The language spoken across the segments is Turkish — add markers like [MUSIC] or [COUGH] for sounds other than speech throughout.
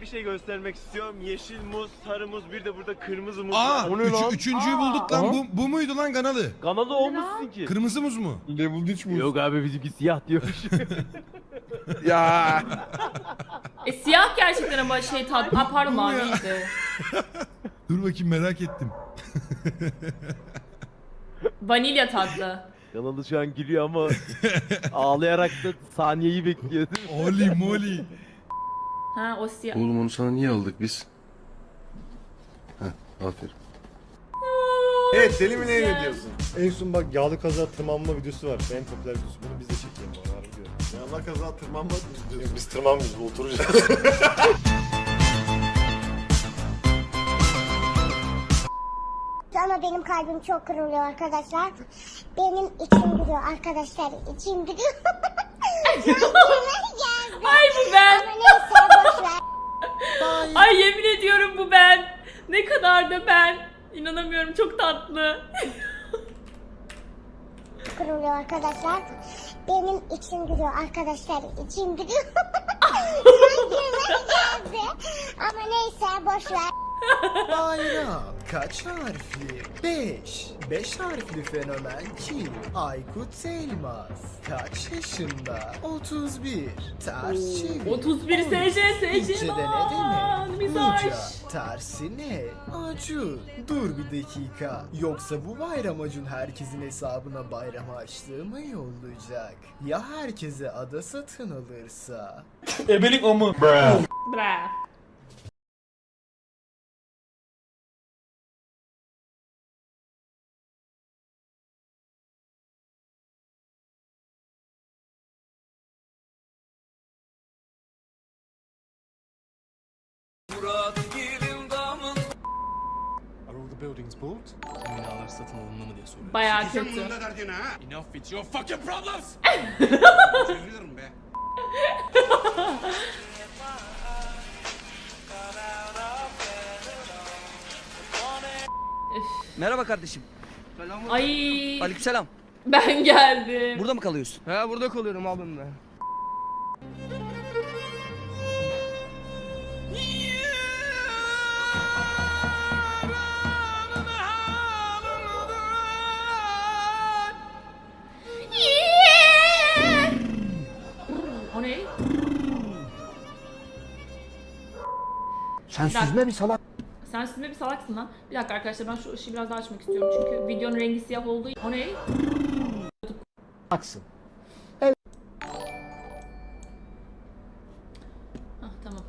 bir şey göstermek istiyorum. Yeşil muz, sarı muz, bir de burada kırmızı muz Aa, var. O ne üç- lan? üçüncüyü bulduk lan. Bu, bu muydu lan kanalı? Kanalı olmuşsun ki. Kırmızı muz mu? Level hiç muz. Yok abi bizimki siyah diyormuş. [LAUGHS] Ya. E siyah gerçekten ama şey tat... Aa, pardon Bu ya. maviydi. [LAUGHS] Dur bakayım merak ettim. Vanilya tatlı. Kanalı şu an gülüyor ama ağlayarak da saniyeyi bekliyor değil mi? Oli moli. Ha o siyah. Oğlum onu sana niye aldık biz? Heh, aferin. Evet deli mi ne Güzel. diyorsun? En son bak yağlı kaza tırmanma videosu var. En popüler videosu. Bunu biz de çekelim bana harbi diyorum. Ya Allah kaza tırmanma diyorsun. Biz tırmanmıyoruz, oturacağız. [LAUGHS] Ama benim kalbim çok kırılıyor arkadaşlar. Benim içim gülüyor arkadaşlar. içim gülüyor. [LAUGHS] geldi. Ay bu ben. Ama neyse. Ay yemin ediyorum bu ben. Ne kadar da ben. İnanamıyorum çok tatlı. kırılıyor arkadaşlar. Benim içim gülüyor arkadaşlar. içim gülüyor. [LAUGHS] Geldi. Ama neyse boş ver. Bayram kaç harfli? 5. 5 harfli fenomen kim? Aykut Elmas. Kaç yaşında? 31. Ters çevir. 31 SC SC ne demek? Misaj. Uca. Tersi ne? Acun. Dur bir dakika. Yoksa bu bayram Acun herkesin hesabına bayram açtığı mı yollayacak? Ya herkese ada satın alırsa? Bra. Are all the buildings bought? Binalar satın alındı mı diye soruyor. Baya kötü. Enough it's your fucking problems! [LAUGHS] Çeviriyorum be. Merhaba kardeşim. Ay Aleykümselam. ben geldim. Burada mı kalıyorsun? He burada kalıyorum abim Sen Bir dakika. süzme bir salak. Sen süzme bir salaksın lan. Bir dakika arkadaşlar ben şu ışığı biraz daha açmak istiyorum çünkü videonun rengi siyah olduğu O ne? salaksın. Hah tamam.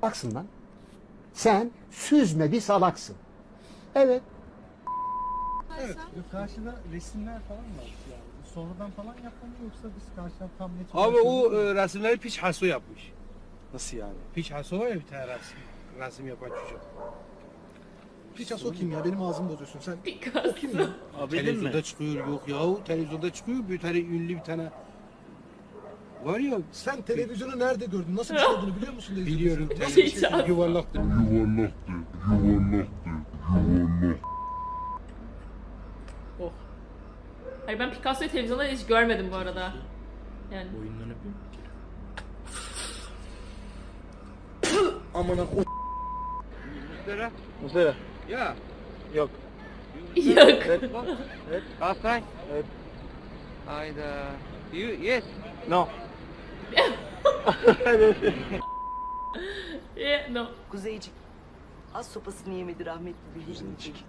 Salaksın lan. Sen süzme bir salaksın. Evet. Karşıda resimler falan var yani. Sonradan falan yapıldı yoksa biz karşıdan tam net Abi o e, resimleri Picasso yapmış. Nasıl yani? Picasso var ya bir tane resim. Resim yapan çocuk. Picasso kim ya? Benim ağzımı bozuyorsun sen. Picasso. televizyonda çıkıyor yok yahu televizyonda çıkıyor bir tane ünlü bir tane var ya Sen televizyonu nerede gördün? Nasıl bir şey olduğunu biliyor musun? televizyonda? biliyorum Picasso. televizyon yuvarlaktır. Oh. Hayır ben Picasso'yu televizyonda hiç görmedim bu arada. Yani Boyundan öpeyim. Muslera. Muslera. Ya. Yok. yok. Time. [LAUGHS] Evet. Hayda. You, yes. No. Yeah, no. Kuzeycik. Az sopasını yemedi rahmetli bir Kuzeycik.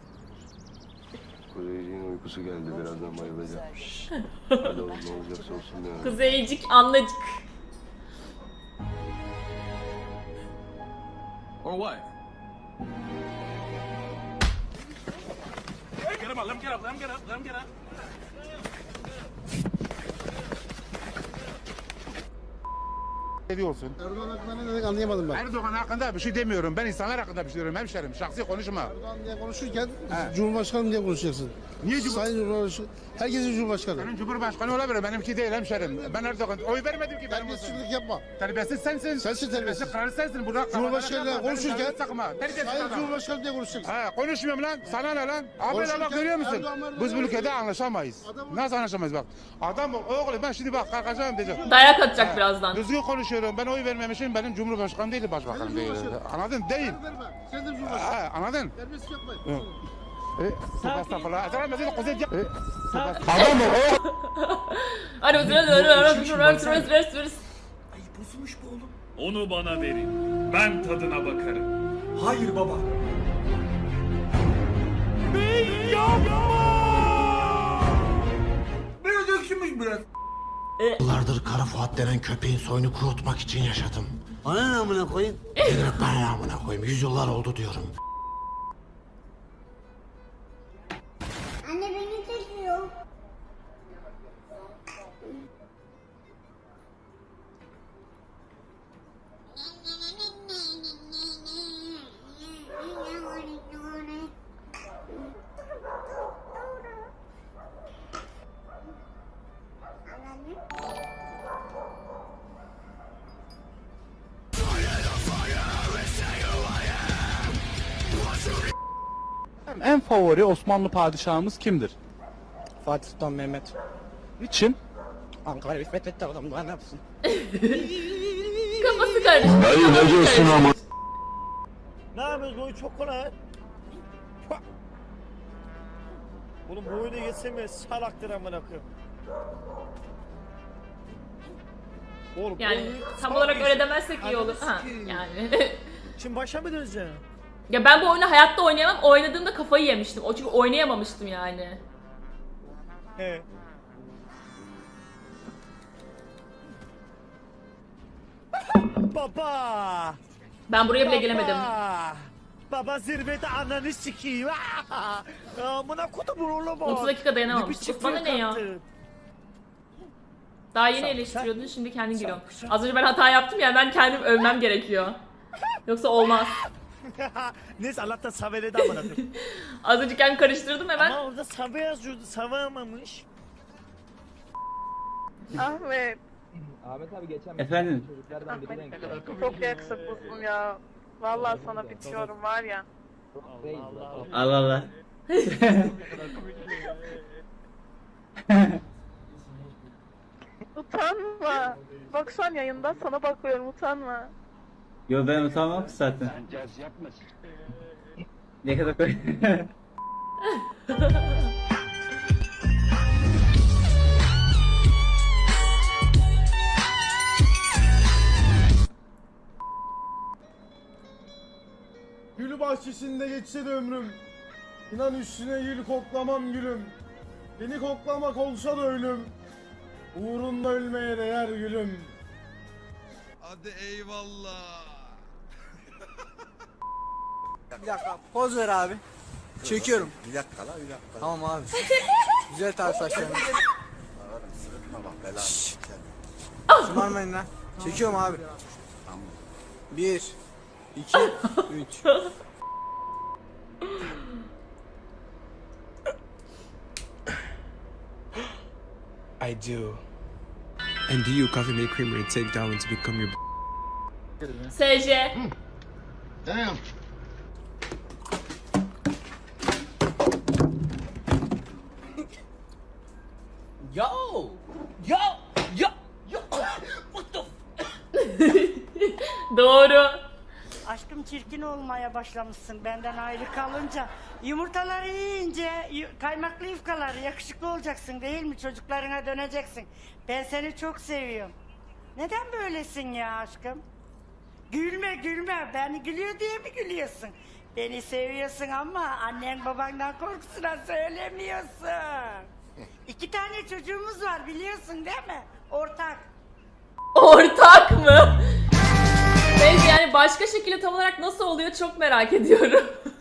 Kuzeyciğin uykusu geldi birazdan bayılacak. [LAUGHS] Hadi oğlum ne olacaksa olsun ya. Kuzeycik anlacık. Or what? Get him up, let him get up, let him get up, let him get up. Seviyorsun. Erdoğan hakkında ne dedik anlayamadım ben. Erdoğan hakkında bir şey demiyorum. Ben insanlar hakkında bir şey diyorum hemşerim. Şahsi konuşma. Erdoğan diye konuşurken He. Cumhurbaşkanı diye konuşacaksın. Niye Cumhur- Sayın Cumhurbaşkanı. Herkesin Cumhurbaşkanı. Senin Cumhurbaşkanı olabilir. Benimki değil hemşerim. Ben Erdoğan oy vermedim ki. benim. Terbiyesizlik yapma. Terbiyesiz sensin. Sensin terbiyesiz. Kararı sensin. Burada Cumhurbaşkanıyla konuşurken Sayın. Cumhurbaşkanı diye konuşacaksın. Ha konuşmuyorum lan. Sana ne lan? Abi bak görüyor musun? Biz bu ülkede anlaşamayız. Nasıl anlaşamayız bak. Adam oğlum ben şimdi bak kalkacağım diyeceğim. Dayak atacak birazdan. Düzgün konuşuyor. konuşuyorum. Ben oy vermemişim. Benim cumhurbaşkanım değil, başbakanım değil. Anladın? Değil. Sen de Ha, anladın? Terbiyesiz yapma. E, Estağfurullah. Estağfurullah. Kuzey- E, Hadi otur. Onu bana verin. Ben tadına bakarım. Hayır baba. Biraz dökülmüş biraz. Yıllardır Kara Fuat denen köpeğin soyunu kurutmak için yaşadım. Ana ne amına koyayım? Nedir ben amına koyayım? Yüzyıllar oldu diyorum. En favori Osmanlı padişahımız kimdir? Fatih Sultan Mehmet. Niçin? Ankara bir fethetti adam daha ne yapsın? [LAUGHS] Kafası karıştı. Dayı ne diyorsun ama? Ne yapıyoruz bu oyun çok kolay. Oğlum bu oyunu geçsem salaktır amına koyayım. Oğlum Yani tam olarak öyle demezsek iyi olur. Ha, yani. Şimdi başa mı döneceğim? Ya ben bu oyunu hayatta oynayamam. Oynadığımda kafayı yemiştim. O çünkü oynayamamıştım yani. Baba! Ben buraya bile gelemedim. Baba! Baba zirvede ananı sikeyim. Ah! Amına kodumun oğlu bu. 30 dakika Uf, bana ne ya? Daha yeni eleştiriyordun şimdi kendin giriyorsun. Az önce ben hata yaptım ya ben kendim övmem gerekiyor. Yoksa olmaz. [LAUGHS] Neyse Allah'tan Save'de amına koyayım. Az önce kendimi karıştırdım hemen. Ama orada Save yazıyordu. Save almamış. Ahmet. Efendim? Çok yakışıklısın ya. Vallahi sana bitiyorum var ya. Allah Allah. Allah Allah. [LAUGHS] Utanma. Bak şu an yayında sana bakıyorum utanma. Yo ben utanmam ki zaten. Caz yapma. Ne kadar koy. [LAUGHS] Gül bahçesinde geçse de ömrüm. İnan üstüne gül koklamam gülüm. Beni koklamak olsa da ölüm. Uğrunda ölmeye değer gülüm. Hadi eyvallah. Bir dakika poz ver abi. Çekiyorum. Bir dakika la bir dakika. Tamam abi. [LAUGHS] Güzel tarz saçlarını. Bak bela. Şımarmayın lan. Çekiyorum abi. Bir, iki, üç. I do. And do you coffee made creamer and take Darwin to become your SJ. Damn. Yo! Yo! Yo! Yo! Doğru. Aşkım çirkin olmaya başlamışsın benden ayrı kalınca. Yumurtaları yiyince yu- kaymaklı yufkaları yakışıklı olacaksın değil mi? Çocuklarına döneceksin. Ben seni çok seviyorum. Neden böylesin ya aşkım? Gülme gülme. Beni gülüyor diye mi gülüyorsun? Beni seviyorsun ama annen babandan korkusuna söylemiyorsun. İki tane çocuğumuz var biliyorsun değil mi? Ortak. Ortak mı? Neyse yani başka şekilde tam olarak nasıl oluyor çok merak ediyorum. [LAUGHS]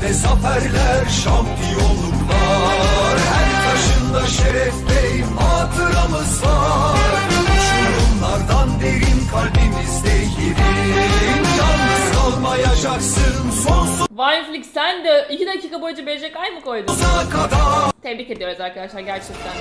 köşende zaferler, şampiyonluklar Her taşında şeref hedefte hatıramız var Uçurumlardan derin kalbimizde yerin Yalnız kalmayacaksın sonsuz Wineflix sen de 2 dakika boyunca BJK mı koydun? Tebrik ediyoruz arkadaşlar gerçekten.